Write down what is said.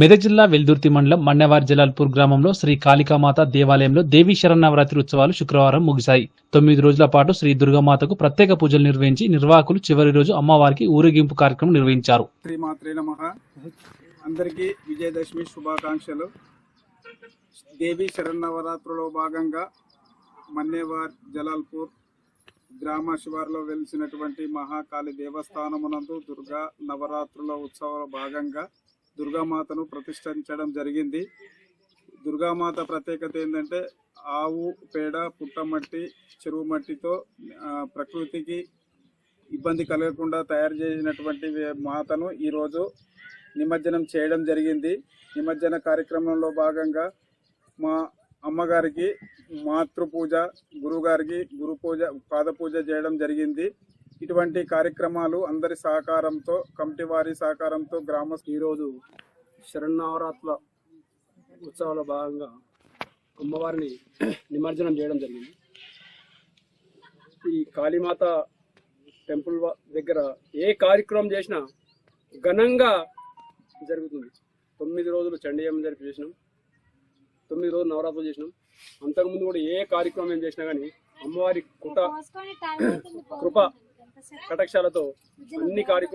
మెదక్ జిల్లా వెల్దుర్తి మండలం మన్నెవారి జలాల్పూర్ గ్రామంలో శ్రీ కాళికామాత దేవాలయంలో దేవీ శరన్నవరాత్రి ఉత్సవాలు శుక్రవారం ముగిశాయి. తొమ్మిది రోజుల పాటు శ్రీ దుర్గామాతకు ప్రత్యేక పూజలు నిర్వహించి నిర్వాహకులు చివరి రోజు అమ్మవారికి ఊరేగింపు కార్యక్రమం నిర్వహించారు. అందరికీ విజయదశమి శుభాకాంక్షలు. దేవి శరన్నవరాత్రిలో భాగంగా మన్నేవార్ జలాల్పూర్ గ్రామ శివారులో వెలిసినటువంటి మహాకాళి దేవస్థానమునందు దుర్గా నవరాత్రుల ఉత్సవాల భాగంగా దుర్గామాతను ప్రతిష్ఠించడం జరిగింది. దుర్గామాత ప్రత్యేకత ఏంటంటే ఆవు పేడ పుట్టమట్టి చెరువు మట్టితో ప్రకృతికి ఇబ్బంది కలగకుండా తయారు చేసినటువంటి మాతను ఈరోజు నిమజ్జనం చేయడం జరిగింది. నిమజ్జన కార్యక్రమంలో భాగంగా మా అమ్మగారికి మాతృపూజ గురువుగారికి గురుగారికి గురు పూజ పాద పూజ చేయడం జరిగింది. ఇటువంటి కార్యక్రమాలు అందరి సహకారంతో కమిటీ వారి సహకారంతో గ్రామ ఈరోజు శరణవరాత్రుల ఉత్సవంలో భాగంగా అమ్మవారిని నిమజ్జనం చేయడం జరిగింది. ఈ కాళీమాత టెంపుల్ దగ్గర ఏ కార్యక్రమం చేసినా ఘనంగా జరుగుతుంది. తొమ్మిది రోజులు చండీయం జరిపి చేసినాం. తొమ్మిది రోజులు నవరాత్రులు చేసినాం. అంతకుముందు కూడా ఏ కార్యక్రమం ఏం చేసినా కానీ అమ్మవారి కుట కృప కటక్షాలతో అన్ని కార్యక్రమాలు